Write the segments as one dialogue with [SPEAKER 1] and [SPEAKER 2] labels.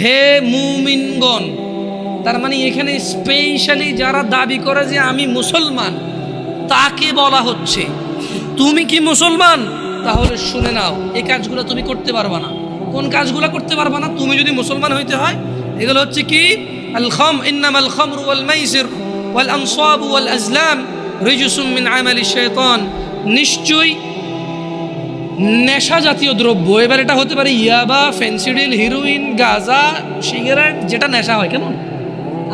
[SPEAKER 1] হে মুমিনগণ, তার মানে এখানে স্পেশালি যারা দাবি করে যে আমি মুসলমান, তাকে বলা হচ্ছে। তুমি কি মুসলমান? তাহলে শুনে নাও, এই কাজগুলো তুমি করতে পারবা না। কোন কাজগুলো করতে পারবা না? তুমি যদি মুসলমান হইতে হয়, এগুলো হচ্ছে কি? খম ইন্নাম আল খমর ওয়াল মাইসির ওয়াল আনসাব ওয়াল আজলাম নেশা জাতীয় দ্রব্য। এবার এটা হতে পারে ইয়াবা, ফেন্সিডিল, হিরোইন, গাঁজা, সিগারেট, যেটা নেশা হয়, কেমন?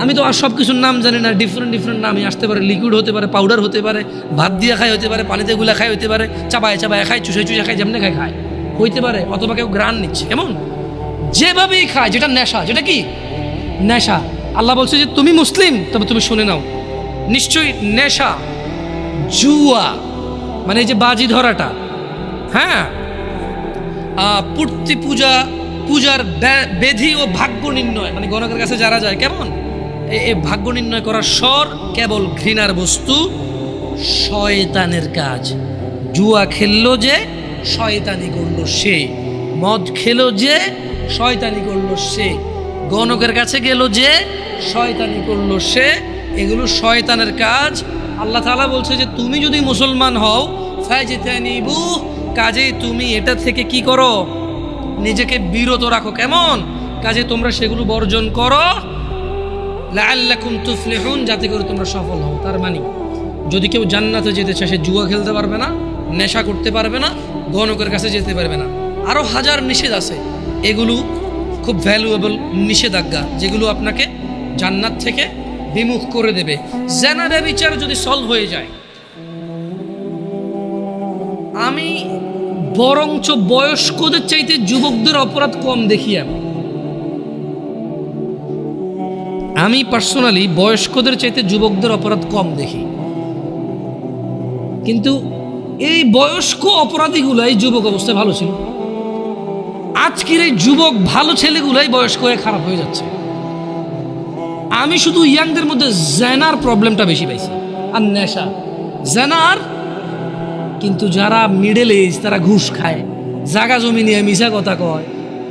[SPEAKER 1] আমি তো আর সব কিছুর নাম জানি না ডিফারেন্ট ডিফারেন্ট নামই আসতে পারে। লিকুইড হতে পারে পাউডার হতে পারে, ভাত দিয়ে খাই হতে পারে, পানিতে গুলা খাই হতে পারে চাবায় চাবায় খায় চুষে চুষে খায়, যেমনি খায় খায়। হইতে পারে, অথবা কেউ গ্রান নিচ্ছে এমন যেভাবেই খায়, যেটা নেশা, যেটা কি? নেশা। আল্লাহ বলছে যে, তুমি মুসলিম, তবে তুমি শুনে নাও, নিশ্চয়ই নেশা, জুয়া মানে এই যে বাজি ধরাটা হ্যাঁ? পূর্তি পূজা, পূজার বেধি ও ভাগ্য নির্ণয়। মানে গণকের কাছে যারা যায়, কেমন? এই ভাগ্য নির্ণয় করার স্বর কেবল ঘৃণার বস্তু, শয়তানের কাজ। জুয়া খেললো যে, শয়তানি করল সে। মদ খেলো যে, শয়তানি করল সে। গণকের কাছে গেল যে, শয়তানি করল সে। এগুলো শয়তানের কাজ। আল্লাহ তাআলা বলছে যে, তুমি যদি মুসলমান হও ফাইজিতানিবু কাজে তুমি এটা থেকে কি করো? নিজেকে বিরত রাখো। কেমন? কাজে তোমরা সেগুলো বর্জন করো। লাআল্লাকুম তুফলিহুন, যাতে করে তোমরা সফল হও। তার মানে যদি কেউ জান্নাতে যেতে চায়, সে জুয়া খেলতে পারবে না, নেশা করতে পারবে না গণকের কাছে যেতে পারবে না। আরও হাজার নিষেধ আছে। এগুলো খুব ভ্যালুয়েবল নিষেধাজ্ঞা, যেগুলো আপনাকে জান্নাত থেকে বিমুখ করে দেবে। জেনারে বিচার যদি সলভ হয়ে যায় আমি বরঞ্চ বয়স্কদের চাইতে যুবকদের অপরাধ কম দেখি আমি। আমি পার্সোনালি বয়স্কদের চাইতে যুবকদের অপরাধ কম দেখি। কিন্তু এই বয়স্ক অপরাধীগুলাই যুবক অবস্থায় ভালো ছিল। আজকের এই যুবক ভালো ছেলেগুলাই বয়স্ক হয়ে খারাপ হয়ে যাচ্ছে। আমি শুধু ইয়াংদের মধ্যে জেনার প্রবলেমটা বেশি পাইছি, আর নেশা। জেনার কিন্তু যারা মিডল এজ তারা ঘুষ খায়। জাগা জমি নিয়ে মিশা কথা কয়,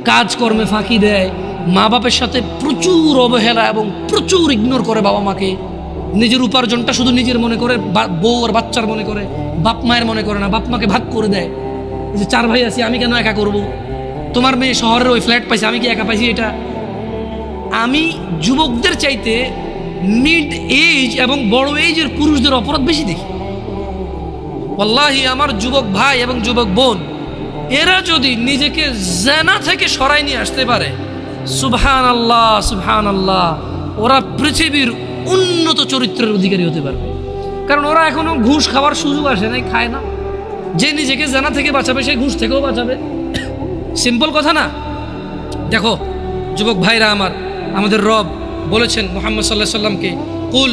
[SPEAKER 1] কাজকর্মে ফাঁকি দেয় মা বাপের সাথে প্রচুর অবহেলা এবং প্রচুর ইগনোর করে বাবা মাকে নিজের উপার্জনটা শুধু নিজের মনে করে বউ আর বাচ্চার মনে করে, বাপ মায়ের মনে করে না, বাপ মাকে ভাগ করে দেয়। যে চার ভাই আছি, আমি কেন একা করব? তোমার মেয়ে শহরের ওই ফ্ল্যাট পাইছে, আমি কি একা পাইছি এটা? আমি যুবকদের চাইতে মিড এজ এবং বড় এজের পুরুষদের অপরাধ বেশি দেখি। ওয়াল্লাহি আমার যুবক ভাই এবং যুবক বোন, এরা যদি নিজেকে জেনা থেকে সরাই নিয়ে আসতে পারে সুবহান আল্লাহ সুবহান আল্লাহ ওরা পৃথিবীর উন্নত চরিত্রের অধিকারী হতে পারবে। কারণ ওরা এখনও ঘুষ খাওয়ার সুযোগ আসে নাই, খায় না। যে নিজেকে জেনা থেকে বাঁচাবে, সে ঘুষ থেকেও বাঁচাবে। সিম্পল কথা না? দেখো, যুবক ভাইরা আমার, আমাদের রব বলেছেন মোহাম্মদ সাল্লাহ সাল্লামকে কুল,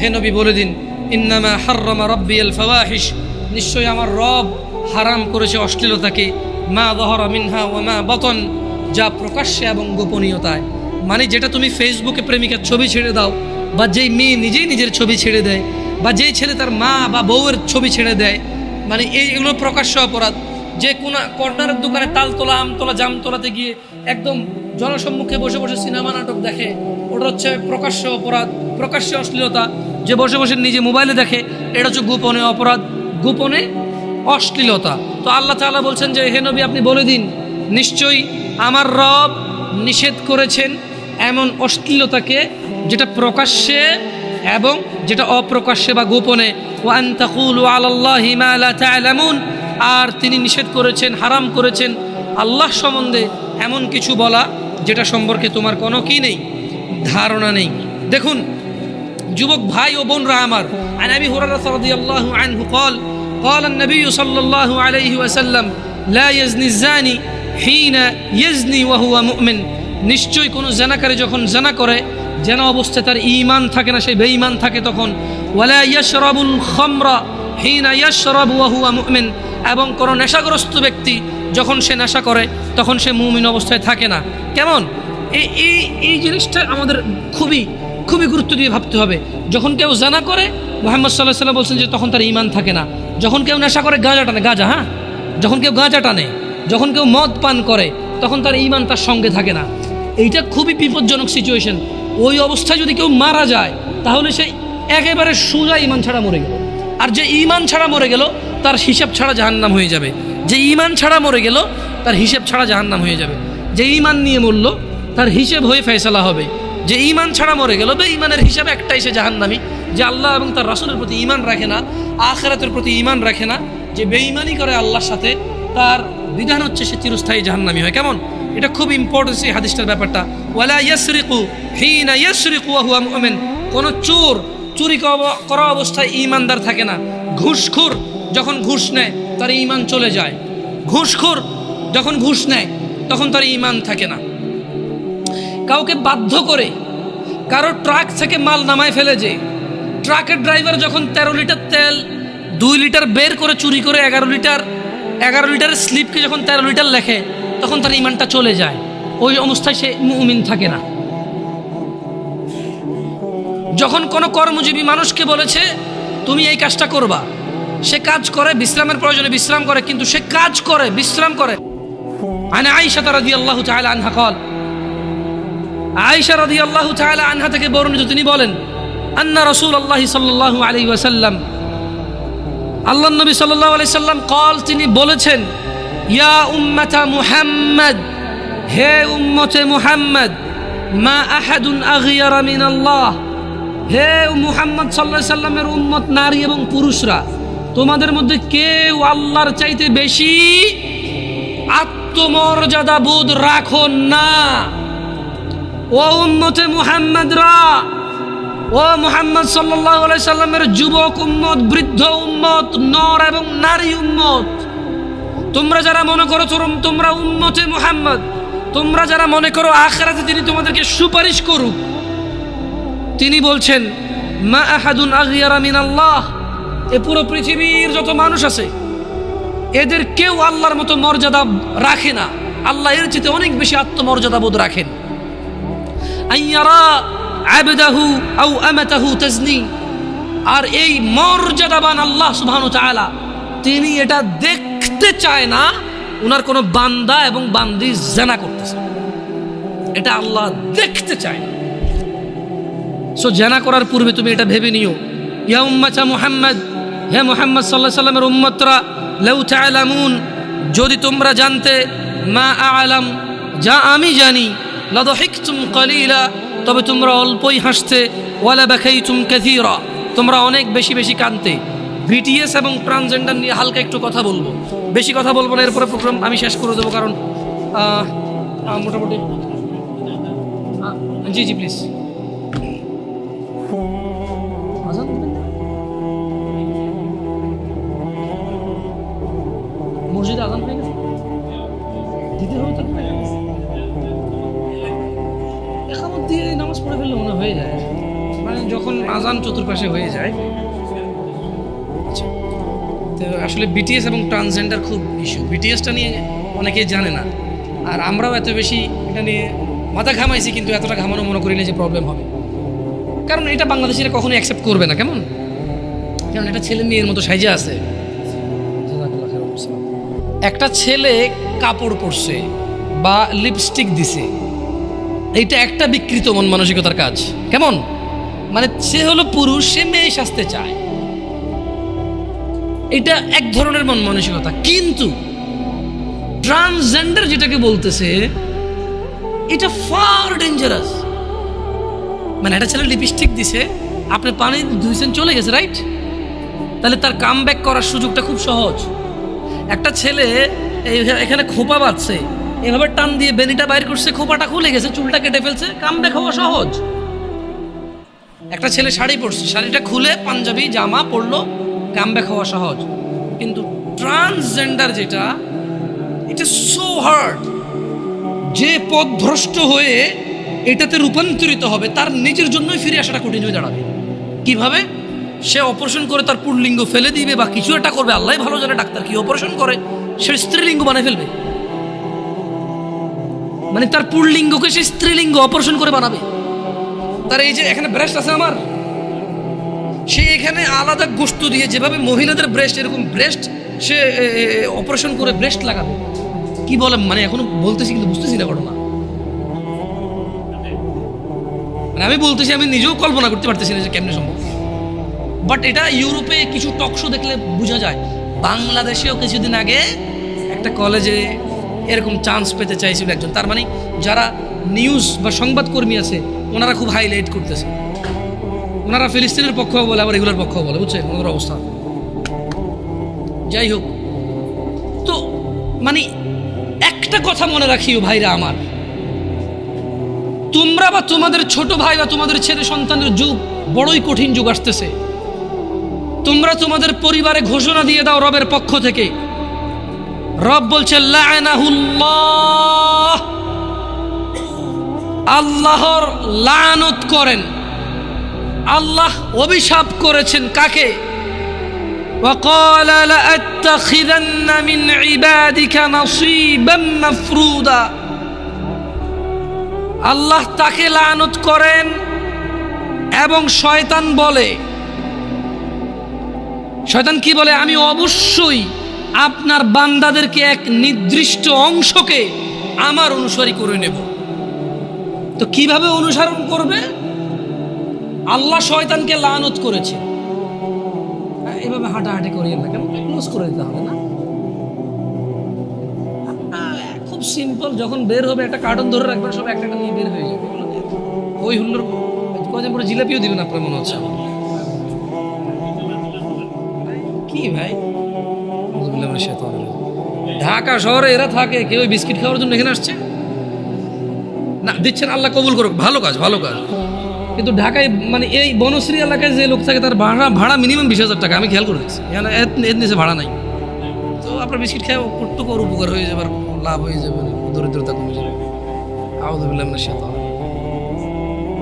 [SPEAKER 1] হে নবী বলে দিন, ইন্নামা হার্রমা রব্বি আল ফাওয়াহিশ। নিশ্চয়ই আমার রব হারাম করেছে অশ্লীলতাকে। মা দহরা মিনহা ও মা বতন, যা প্রকাশ্যে এবং গোপনীয়তায়। মানে যেটা তুমি ফেসবুকে প্রেমিকার ছবি ছেড়ে দাও, বা যেই মেয়ে নিজেই নিজের ছবি ছেড়ে দেয়, বা যেই ছেলে তার মা বা বউয়ের ছবি ছেড়ে দেয় মানে এই এগুলো প্রকাশ্য অপরাধ। যে কোনো কর্নারের দোকানে তালতলা আমতলা জামতলাতে গিয়ে একদম জনসম্মুখে বসে বসে সিনেমা নাটক দেখে, ওটা হচ্ছে প্রকাশ্য অপরাধ, প্রকাশ্য অশ্লীলতা। যে বসে বসে নিজে মোবাইলে দেখে, এটা হচ্ছে গোপনে অপরাধ। গোপনে অশ্লীলতা। তো আল্লাহ তাআলা বলছেন যে, হে নবী, আপনি বলে দিন। নিশ্চয়ই আমার রব নিষেধ করেছেন এমন অশ্লীলতাকে যেটা প্রকাশ্যে এবং যেটা অপ্রকাশ্যে বা গোপনে। আর তিনি নিষেধ করেছেন, হারাম করেছেন। আল্লাহ সম্বন্ধে এমন কিছু বলা যেটা সম্পর্কে তোমার কোনো কি নেই, ধারণা নেই। দেখুন যুবক ভাই ও বোনরা আমার عن ابي هريره رضي الله عنه قال قال النبي صلى الله عليه وسلم لا يزني الزاني حين يزني وهو مؤمن নিশ্চয়ই কোনো জেনাকারী যখন জেনা করে জেনা অবস্থায় তার ঈমান থাকে না সে বেঈমান থাকে তখন ওয়ালা ইয়াশরাবুল খামরা হিনা ইয়াশরাবু ওয়া হুয়া মুমিন এবং কোনো নেশাগ্রস্ত ব্যক্তি যখন সে নেশা করে তখন সে মুমিন অবস্থায় থাকে না কেমন এই এই এই জিনিসটা আমাদের খুবই খুবই গুরুত্ব দিয়ে ভাবতে হবে। যখন কেউ জানা করে, মোহাম্মদ সাল্লাহ সাল্লাম বলছেন যে তখন তার ইমান থাকে না। যখন কেউ নেশা করে, গাঁজা টানে, গাঁজা হ্যাঁ? যখন কেউ গাঁজা টানে, যখন কেউ মদ পান করে, তখন তার ইমান তার সঙ্গে থাকে না। এইটা খুবই বিপজ্জনক সিচুয়েশন ওই অবস্থায় যদি কেউ মারা যায়, তাহলে সে একেবারে সোজা ইমান ছাড়া মরে গেল। আর যে ইমান ছাড়া মরে গেল, তার হিসাব ছাড়া জাহান্নাম হয়ে যাবে। যে ইমান ছাড়া মরে গেল, তার হিসেব ছাড়া জাহান্নাম হয়ে যাবে। যে ইমান নিয়ে মরল, তার হিসেব হয়ে ফেসলা হবে। যে ইমান ছাড়া মরে গেল বে ইমানের হিসাবে একটাই সে জাহান্নামি, যে আল্লাহ এবং তার রাসুলের প্রতি ইমান রাখে না, আখেরাতের প্রতি ইমান রাখে না, যে বেঈমানি করে আল্লাহর সাথে, তার বিধান হচ্ছে সে চিরস্থায়ী জাহান্নামি হয়। কেমন? এটা খুব ইম্পর্টেন্ট এই হাদিসটার ব্যাপারটা। ওয়ালা ইয়াসরিকু হিনা ইয়াসরিকু হুয়া মুমিন। কোন চোর চুরি করা অবস্থায় ইমানদার থাকে না। ঘুষখোর যখন ঘুষ নেয়, তার ইমান চলে যায়। ঘুষখোর যখন ঘুষ নেয়, তখন তার ইমান থাকে না। কাউকে বাধ্য করে কারও ট্রাক থেকে মাল নামায় ফেলে যে, ট্রাকের ড্রাইভার যখন তেরো লিটার তেল, দুই লিটার বের করে চুরি করে এগারো লিটার, এগারো লিটারের স্লিপকে যখন তেরো লিটার লেখে, তখন তার ইমানটা চলে যায়। ওই অবস্থায় সে মুমিন থাকে না। যখন কোনো কর্মজীবী মানুষকে বলেছে, তুমি এই কাজটা করবা। সে কাজ করে, বিশ্রামের প্রয়োজনে বিশ্রাম করে, কিন্তু সে কাজ করে, বিশ্রাম করে। আনে আইসা তারা দিয়ে আল্লাহ চাহলা আনহা কল আয়েশা রাদিয়াল্লাহু তাআলা আনহা থেকে বর্ণিত, তিনি বলেন, আন্না রাসূলুল্লাহ সাল্লাল্লাহু আলাইহি ওয়াসাল্লাম আল্লাহ নবী সাল্লাল্লাহু আলাইহি সাল্লাম কল তিনি বলেছেন, ইয়া উম্মাতা মুহাম্মদ, হে উম্মতে মুহাম্মদ, মা আহাদুন আগিয়ারা মিন আল্লাহ হে মুহাম্মদ আলাইহি সাল্লামের উম্মত নারী এবং পুরুষরা, তোমাদের মধ্যে কেউ আল্লাহর চাইতে বেশি আত্মমর্যাদা বোধ রাখো না। ও উম্মতে মুহাম্মদরা, ও মুহাম্মদ আলাইহি সাল্লামের যুবক উম্মত, বৃদ্ধ উম্মত, নর এবং নারী উম্মত। তোমরা যারা মনে করো তোরম- তোমরা উম্মতে মুহাম্মদ। তোমরা যারা মনে করো আখেরাতে তিনি তোমাদেরকে সুপারিশ করুক। তিনি বলছেন, মা আহাদুন আগিয়ারা মিন আল্লাহ এ পুরো পৃথিবীর যত মানুষ আছে, এদের কেউ আল্লাহর মতো মর্যাদা রাখে না। আল্লাহ এর চেয়ে অনেক বেশি আত্মমর্যাদা বোধ রাখেন। আবদাহু আও আমাতাহু তাজনি। আর এই মর্যাদাবান আল্লাহ সুবহানাহু তাআলা, তিনি এটা দেখতে চায় না, উনার কোনো বান্দা এবং বান্দি জানা করতেছে। এটা আল্লাহ দেখতে চায় না। সো জানা করার পূর্বে তুমি এটা ভেবে নিও। ইয়া উম্মাতা মুহাম্মদ, হে মুহাম্মদ আলাইহি সাল্লামের উম্মতরা, লাউ তাআলামুন, যদি তোমরা জানতে, মা আলাম, যা আমি জানি লাদহিকতুম কালিলা, তবে তোমরা অল্পই হাসতে, ওয়ালা বাকাইতুম কাসীরা, তোমরা অনেক বেশি বেশি কাঁদতে। বিটিএস এবং ট্রান্সজেন্ডার নিয়ে হালকা একটু কথা বলব। বেশি কথা বলব না, এরপরে প্রোগ্রাম আমি শেষ করে দেবো, কারণ মোটামুটি জি জি প্লিজ? মসজিদে আজান হয়ে গেছে? দিতে হবে যখন আজান চতুর্পাশে হয়ে যায়। আচ্ছা। তো আসলে বিটিএস এবং ট্রান্সজেন্ডার খুব ইস্যু বিটিএসটা নিয়ে অনেকেই জানে না। আর আমরাও এত বেশি এটা নিয়ে মাথা ঘামাইছি, কিন্তু এতটা ঘামানো মনে করি না যে প্রবলেম হবে। কারণ এটা বাংলাদেশিরা কখনো অ্যাকসেপ্ট করবে না, কেমন? কারণ এটা ছেলে মেয়ের মতো সাইজে আছে। একটা ছেলে কাপড় পরছে বা লিপস্টিক দিছে। এইটা একটা বিকৃত মন মানসিকতার কাজ। কেমন? মানে সে হলো পুরুষ, সে মেয়ে সাজতে চায়। এটা এক ধরনের মন মানসিকতা। কিন্তু ট্রান্সজেন্ডার যেটাকে বলতেছে, এটা ফার ডেঞ্জারাস মানে একটা ছেলে লিপস্টিক দিছে, আপনি পানি ধুইছেন চলে গেছে রাইট তাহলে তার কাম ব্যাক করার সুযোগটা খুব সহজ। একটা ছেলে এখানে খোপা বাঁধছে, এভাবে টান দিয়ে বেনিটা বাইর করছে, খোপাটা খুলে গেছে, চুলটা কেটে ফেলছে কাম ব্যাক হওয়া সহজ। একটা ছেলে শাড়ি পরছে, শাড়িটা খুলে পাঞ্জাবি, জামা, পরলো কাম ব্যাক হওয়া সহজ। কিন্তু ট্রান্সজেন্ডার যেটা এটা সো হার্ড যে পথভ্রষ্ট হয়ে এটাতে রূপান্তরিত হবে, তার নিজের জন্যই ফিরে আসাটা কঠিন হয়ে দাঁড়াবে। কীভাবে? সে অপারেশন করে তার পুরলিঙ্গ ফেলে দিবে বা কিছু একটা করবে আল্লাহ ভালো জানে ডাক্তার কি অপারেশন করে, সে স্ত্রীলিঙ্গ বানিয়ে ফেলবে। মানে তার পুরলিঙ্গকে সে স্ত্রীলিঙ্গ অপারেশন করে বানাবে। তার এই যে এখানে ব্রেস্ট আছে আমার, সে এখানে আলাদা গোস্ত দিয়ে যেভাবে মহিলাদের ব্রেস্ট এরকম ব্রেস্ট সে অপারেশন করে ব্রেস্ট লাগাবে। কি বলে মানে এখনও বলতেছি কিন্তু বুঝতেছি না ঘটনা। মানে আমি বলতেছি, আমি নিজেও কল্পনা করতে পারতেছি না যে কেমনে সম্ভব। বাট এটা ইউরোপে কিছু টকশো দেখলে বোঝা যায়। বাংলাদেশেও কিছুদিন আগে একটা কলেজে এরকম চান্স পেতে চাইছিল একজন। তার মানে যারা নিউজ বা সংবাদকর্মী আছে ওনারা খুব হাইলাইট করতেছে। ওনারা ফিলিস্তিনের পক্ষও বলে, আবার এগুলোর পক্ষও বলে বুঝছে ওনাদের অবস্থা। যাই হোক। তো মানে একটা কথা মনে রাখিও ভাইরা আমার। তোমরা বা তোমাদের ছোট ভাই বা তোমাদের ছেলে সন্তানের যুগ বড়ই কঠিন যুগ আসতেছে। তোমরা তোমাদের পরিবারে ঘোষণা দিয়ে দাও রবের পক্ষ থেকে। রব বলছে লায়নাহুল্লাহ আল্লাহর লানত করেন। আল্লাহ অভিশাপ করেছেন কাকে? আল্লাহ তাকে লানত করেন এবং শয়তান বলে। শয়তান কি বলে? আমি অবশ্যই আপনার বান্দাদেরকে এক নির্দিষ্ট অংশকে আমার অনুসারী করে নেব। তো কীভাবে অনুসরণ করবে? আল্লাহ শয়তানকে লানত করেছে। এভাবে হাঁটাহাঁটি করিয়ে না কেন? ক্লোজ করে দিতে হবে না। খুব সিম্পল যখন বের হবে, একটা কার্টন ধরে রাখবেন, সব একটা নিয়ে বের হয়ে যাবে। ওই হুল্লোর কদিন পরে জিলাপিও দিবেন আপনার মনে হচ্ছে কি ভাই। ঢাকা শহরে এরা থাকে, কেউ বিস্কিট খাওয়ার জন্য এখানে আসছে? না, দিচ্ছেন আল্লাহ কবুল করুক, ভালো কাজ ভালো কাজ। কিন্তু ঢাকায় মানে এই বনশ্রী এলাকায় যে লোক থাকে, তার ভাড়া ভাড়া মিনিমাম বিশ হাজার টাকা, আমি খেয়াল করে দেখছি। এখানে ভাড়া নাই। তো আপনার বিস্কিট খেয়ে কটুকু ওর উপকার হয়ে যাবে লাভ হয়ে যাবে দরিদ্রতা কমে যাবে। শাইতানির রাজিম।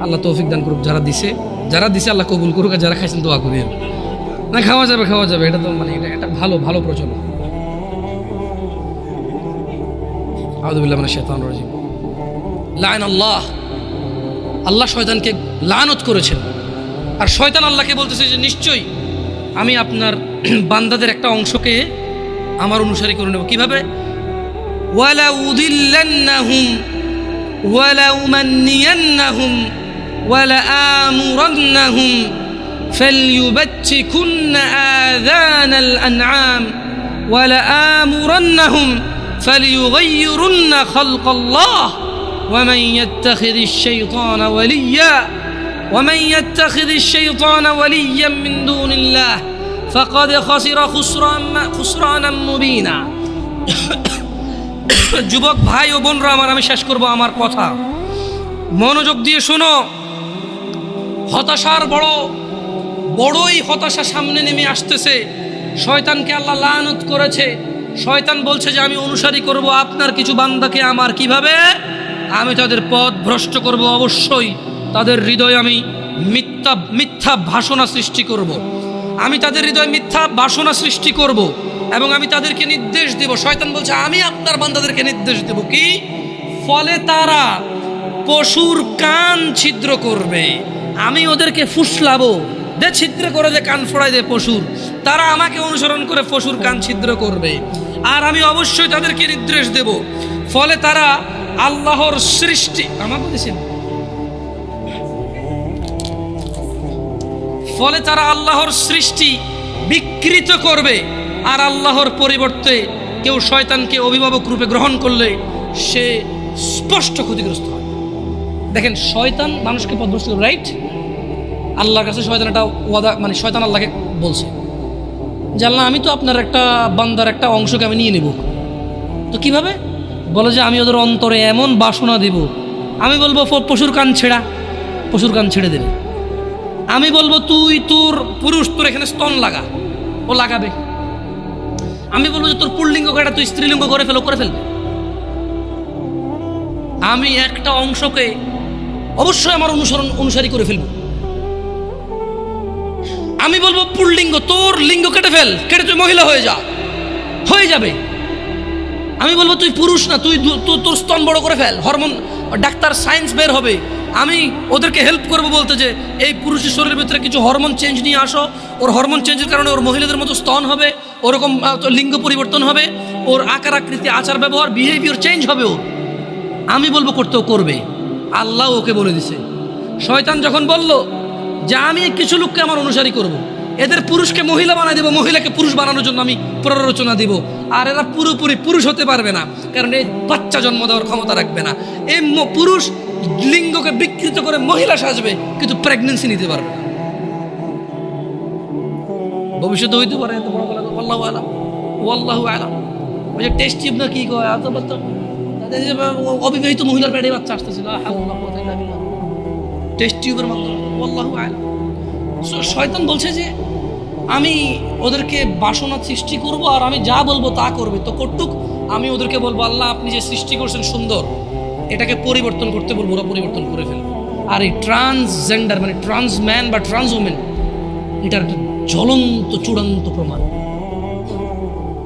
[SPEAKER 1] আল্লাহ তৌফিক দান করুক, যারা দিছে যারা দিছে আল্লাহ কবুল করুক, আর যারা খাইছেন দোয়া করিয়েন। না, খাওয়া যাবে খাওয়া যাবে, এটা তো মানে এটা একটা ভালো ভালো প্রচলন। আউযুবিল্লাহি মিনাশ শাইতানির রাজিম। লাইন আল্লাহ আল্লাহ শয়তানকে লানত করেছেন আর শয়তান আল্লাহকে বলতেছে যে নিশ্চয়ই আমি আপনার বান্দাদের একটা অংশকে আমার অনুসারী করে নেব কিভাবে ওয়ালা উদিল্লান্নাহুম ওয়ালা উমান্নিয়ান্নাহুম ওয়ালা আমুরান্নাহুম فليبتكن آذان الأنعام ولآمرنهم فليغيرن خلق الله ومن يتخذ الشيطان وليا ومن يتخذ الشيطان وليا من دون الله فقد خسر خسرانا خسرانا مبينا যুবক ভাই ও বোনরা আমার আমি শেষ করব আমার কথা মনোযোগ দিয়ে শোনো হতাশার বড় বড়ই হতাশা সামনে নেমে আসতেছে শয়তানকে আল্লাহ লানত করেছে শয়তান বলছে যে আমি অনুসারী করব আপনার কিছু বান্দাকে আমার কিভাবে আমি তাদের পথ ভ্রষ্ট করব অবশ্যই। তাদের হৃদয়ে আমি মিথ্যা মিথ্যা ভাষণা সৃষ্টি করব। আমি তাদের হৃদয় মিথ্যা বাসনা সৃষ্টি করব। এবং আমি তাদেরকে নির্দেশ দেব। শয়তান বলছে, আমি আপনার বান্দাদেরকে নির্দেশ দেব কি? ফলে তারা পশুর কান ছিদ্র করবে। আমি ওদেরকে ফুসলাবো। দে ছিদ্র করে দে, কান ফোড়াই দে পশুর। তারা আমাকে অনুসরণ করে পশুর কান ছিদ্র করবে। আর আমি অবশ্যই তাদেরকে নির্দেশ দেব। ফলে তারা আল্লাহর সৃষ্টি। আমার বলেছেন ফলে তারা আল্লাহর সৃষ্টি বিকৃত করবে আর আল্লাহর পরিবর্তে কেউ শয়তানকে অভিভাবক রূপে গ্রহণ করলে সে স্পষ্ট ক্ষতিগ্রস্ত হয়। দেখেন, শয়তান মানুষকে করবে রাইট? আল্লাহর কাছে শয়তান একটা ওয়াদা মানে শয়তান আল্লাহকে বলছে যে আমি তো আপনার একটা বান্দার একটা অংশকে আমি নিয়ে নেব। তো কীভাবে? বলে যে, আমি ওদের অন্তরে এমন বাসনা দেব। আমি বলব পশুর কান ছেঁড়া, পশুর কান ছেড়ে দেবে। আমি বলব, তুই তোর পুরুষ, তোর এখানে স্তন লাগা, ও লাগাবে। আমি বলব যে, তোর পুল্লিঙ্গ কাটা তুই স্ত্রীলিঙ্গ করে ফেলো করে ফেলবে। আমি একটা অংশকে অবশ্যই আমার অনুসরণ, অনুসারী করে ফেলব। আমি বলব, পুল্লিঙ্গ, তোর লিঙ্গ কেটে ফেল। কেটে তুই মহিলা হয়ে যা। হয়ে যাবে। আমি বলব তুই পুরুষ না, তুই তোর স্তন বড় করে ফেল। হরমোন, ডাক্তার সায়েন্স বের হবে। আমি ওদেরকে হেল্প করব বলতে যে, এই পুরুষের শরীরের ভিতরে কিছু হরমোন চেঞ্জ নিয়ে আসো। ওর হরমোন চেঞ্জের কারণে ওর মহিলাদের মতো স্তন হবে, ওরকম লিঙ্গ পরিবর্তন হবে, ওর আকার, আকৃতি, আচার, ব্যবহার বিহেভিয়ার চেঞ্জ হবে ও আমি বলব করতেও করবে। আল্লাহ ওকে বলে দিছে। শয়তান যখন বলল যে, আমি কিছু লোককে আমার অনুসারী করব। এদের পুরুষকে মহিলা বানাই দেবো, মহিলাকে পুরুষ বানানোর জন্য আমি প্ররোচনা দিব। আর এরা পুরোপুরি পুরুষ হতে পারবে না, কারণ এই বাচ্চা জন্ম দেওয়ার ক্ষমতা রাখবে না। এই পুরুষ লিঙ্গকে বিকৃত করে মহিলা সাজবে, কিন্তু প্রেগনেন্সি নিতে পারবে না। ভবিষ্যতে হইতে পারে এত বড় বলা আল্লাহ আলাম। আল্লাহ আলাম। ওই যে টেস্ট টিউব না কি কয় এত বলতো অবিবাহিত মহিলার পেটে বাচ্চা আসতেছিল। টেস্ট টিউবের মাধ্যমে। আল্লাহ আলাম। শয়তান বলছে যে আমি ওদেরকে বাসনা সৃষ্টি করব আর আমি যা বলব তা করবে। তো কটুক আমি ওদেরকে বলব, আল্লাহ আপনি যে সৃষ্টি করছেন সুন্দর, এটাকে পরিবর্তন করতে বলব, ওরা পরিবর্তন করে ফেলবে। আর এই ট্রান্সজেন্ডার মানে ট্রান্সম্যান বা ট্রান্স উমেন এটার একটা জ্বলন্ত, চূড়ান্ত প্রমাণ।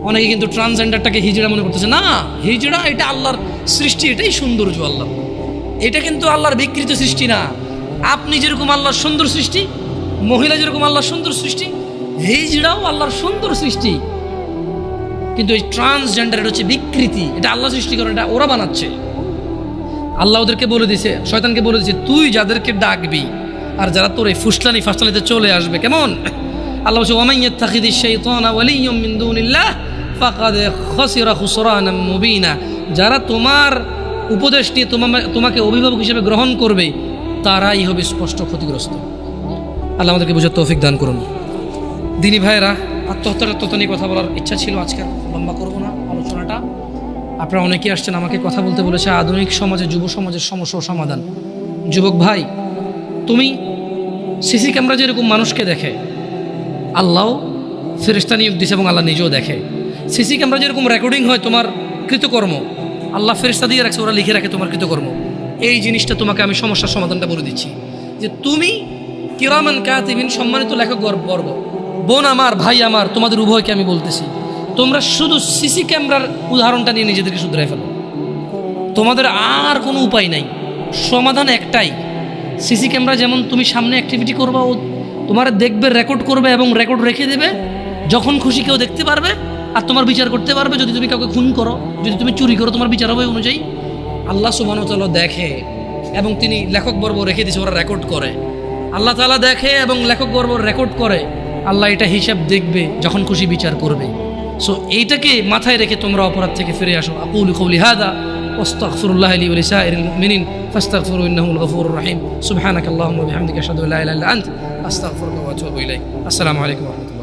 [SPEAKER 1] অনেকে কিন্তু ট্রান্সজেন্ডারটাকে হিজড়া মনে করতেছে, না, হিজড়া এটা আল্লাহর সৃষ্টি, এটাই সৌন্দর্য আল্লাহ। এটা কিন্তু আল্লাহর বিকৃত সৃষ্টি না। আপনি যেরকম আল্লাহর সুন্দর সৃষ্টি, মহিলা যেরকম আল্লাহর সুন্দর সৃষ্টি হিজড়াও আল্লাহর সুন্দর সৃষ্টি। কিন্তু এই ট্রান্সজেন্ডার হচ্ছে বিকৃতি। এটা আল্লাহ সৃষ্টি করে এটা ওরা বানাচ্ছে। আল্লাহ ওদেরকে বলে দিছে, শয়তানকে বলে দিছে, তুই যাদেরকে ডাকবি আর যারা তোর এই ফুসলানি ফাসলানিতে চলে আসবে, কেমন? আল্লাহ বলছে ওমান ইয়াত্তাখিদি শাইতানা ওয়ালিয়্যাম মিন দুনিল্লাহ ফাকাদ খাসিরা খুসরানাম মুবিনা। যারা তোমার উপদেশ নিয়ে তোমা- তোমাকে অভিভাবক হিসেবে গ্রহণ করবে, তারাই হবে স্পষ্ট ক্ষতিগ্রস্ত। আল্লাহ আমাদেরকে বুঝে তৌফিক দান করুন। দিনী ভাইয়েরা, আত্মহত্যার তত্ত্ব নিয়ে কথা বলার ইচ্ছা ছিল, আজকে লম্বা করব না আলোচনাটা। আপনারা অনেকেই আসছেন আমাকে কথা বলতে বলেছে, আধুনিক সমাজে, যুব সমাজের সমস্যা সমাধান। যুবক ভাই, তুমি সিসি ক্যামেরা যেরকম মানুষকে দেখে আল্লাহ ফেরিস্তা নিয়োগ দিছে এবং আল্লাহ নিজেও দেখে। সিসি ক্যামেরা যেরকম রেকর্ডিং হয় তোমার কৃতকর্ম, আল্লাহ ফেরিস্তা দিয়ে রাখছে, ওরা লিখে রাখে তোমার কৃতকর্ম। এই জিনিসটা তোমাকে আমি সমস্যার সমাধানটা বলে দিচ্ছি। যে তুমি কিরামান কাতিবিন সম্মানিত লেখক গর্ব বোন আমার, ভাই আমার, তোমাদের উভয়কে আমি বলতেছি, তোমরা শুধু সিসি ক্যামেরার উদাহরণটা নিয়ে নিজেদেরকে শুধরাই ফেলো। তোমাদের আর কোনো উপায় নাই। সমাধান একটাই, সিসি ক্যামেরা যেমন তুমি সামনে অ্যাক্টিভিটি করবা, ও তোমার দেখবে রেকর্ড করবে এবং রেকর্ড রেখে দেবে, যখন খুশি কেউ দেখতে পারবে আর তোমার বিচার করতে পারবে, যদি তুমি কাউকে খুন করো, যদি তুমি চুরি করো, তোমার বিচার হবে অনুযায়ী আল্লাহ সুবাহ দেখে এবং তিনি লেখক বর্ব রেখে দিয়েছে, ওরা রেকর্ড করে। আল্লাহ তালা দেখে এবং লেখক বর্ব রেকর্ড করে। আল্লাহ এটা হিসাব দেখবে যখন খুশি বিচার করবে সো এইটাকে মাথায় রেখে তোমরা অপরাধ থেকে ফিরে আসো আকুল কৌলি হাদা واستغفر الله لي ولسائر المؤمنين فاستغفروا انه الغفور الرحيم سبحانك اللهم وبحمدك اشهد ان لا اله الا انت استغفرك واتوب اليك السلام عليكم ورحمه الله